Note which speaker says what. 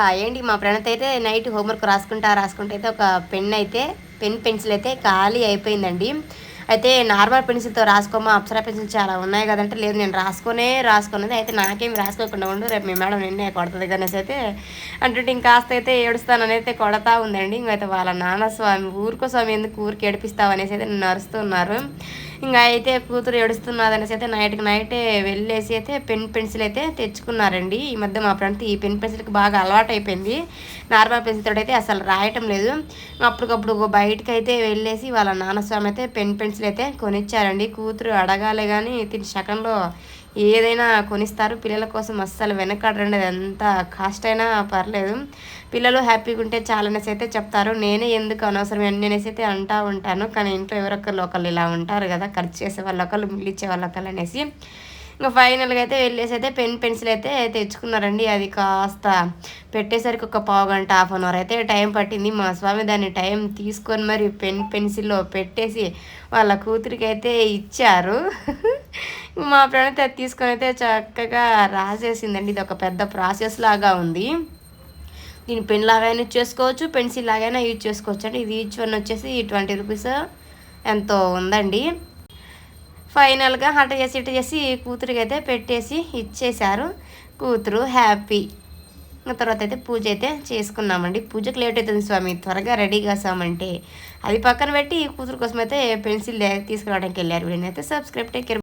Speaker 1: Hi అండి మా friend అయితే నైట్ హోంవర్క్ రాసుకుంటా రాసుకుంటే అయితే ఒక పెన్ అయితే పెన్ పెన్సిల్ అయితే ఖాళీ అయిపోయిందండి. అయితే నార్మల్ పెన్సిల్తో రాసుకోమా? అప్సరా పెన్సిల్ చాలా ఉన్నాయి కదంటే లేదు నేను రాసుకునే రాసుకున్నది. అయితే నాకేం రాసుకోకుండా ఉండు రేపు మీ మేడం నిన్నే కొడుతుంది కనేసి అయితే అంటుంటే ఇంకాస్త అయితే ఏడుస్తానని అయితే కొడతా ఉందండి. ఇంకైతే వాళ్ళ నాన్న స్వామి ఊరుకో స్వామి ఎందుకు ఊరికి ఏడిపిస్తావు అనేసి అయితే నన్ను నరుస్తున్నారు ఇంకా అయితే కూతురు ఏడుస్తున్నది అయితే నైట్కి నైటే వెళ్ళేసి అయితే పెన్ పెన్సిల్ అయితే తెచ్చుకున్నారండి. ఈ మధ్య మా ఫ్రెండ్ ఈ పెన్ పెన్సిల్కి బాగా అలవాటు అయిపోయింది నార్మల్ పెన్సిల్ అయితే అసలు రాయటం లేదు. అప్పటికప్పుడు బయటకు అయితే వెళ్ళేసి వాళ్ళ నాన్న స్వామి అయితే పెన్ పెన్సిల్ అయితే కొనిచ్చారండి. కూతురు అడగాలి కానీ తిని శకంలో ఏదైనా కొనిస్తారు. పిల్లల కోసం అస్సలు వెనకాడరండి అది ఎంత కాస్ట్ అయినా పర్లేదు. పిల్లలు హ్యాపీగా ఉంటే చాలనేసి అయితే చెప్తారు. నేనే ఎందుకు అనవసరం అనేసి అయితే అంటూ ఉంటాను. కానీ ఇంట్లో ఎవరొకరు ఒకళ్ళు ఇలా ఉంటారు కదా ఖర్చు చేసే వాళ్ళు ఒకళ్ళు మిగిలిచ్చే వాళ్ళు ఒకళ్ళు అనేసి. ఇంకా ఫైనల్గా అయితే వెళ్ళేసి అయితే పెన్ పెన్సిల్ అయితే తెచ్చుకున్నారండి. అది కాస్త పెట్టేసరికి ఒక పావు గంట హాఫ్ అన్ అవర్ అయితే టైం పట్టింది. మా స్వామి దాన్ని టైం తీసుకొని మరి పెన్ పెన్సిల్లో పెట్టేసి వాళ్ళ కూతురికి అయితే ఇచ్చారు. మా ఫ్రెండ్ అయితే తీసుకొని అయితే చక్కగా రాసేసిందండి. ఇది ఒక పెద్ద ప్రాసెస్ లాగా ఉంది. దీని పెన్ లాగైనా యూజ్ చేసుకోవచ్చు పెన్సిల్ లాగైనా యూజ్ చేసుకోవచ్చు. అండి ఇది ఈచ్ వన్ వచ్చేసి ట్వంటీ రూపీస్ ఎంతో ఉందండి. ఫైనల్గా హట చేసి ఇట చేసి కూతురికి అయితే పెట్టేసి ఇచ్చేశారు. కూతురు హ్యాపీ. తర్వాత అయితే పూజ అయితే చేసుకున్నామండి. పూజకు లేట్ అవుతుంది స్వామి. త్వరగా రెడీ కాసామంటే. అది పక్కన పెట్టి కూతురు కోసం అయితే పెన్సిల్ తీసుకురావడానికి వెళ్ళారు. వీళ్ళని అయితే సబ్స్క్రైబ్ టేక్ కేర్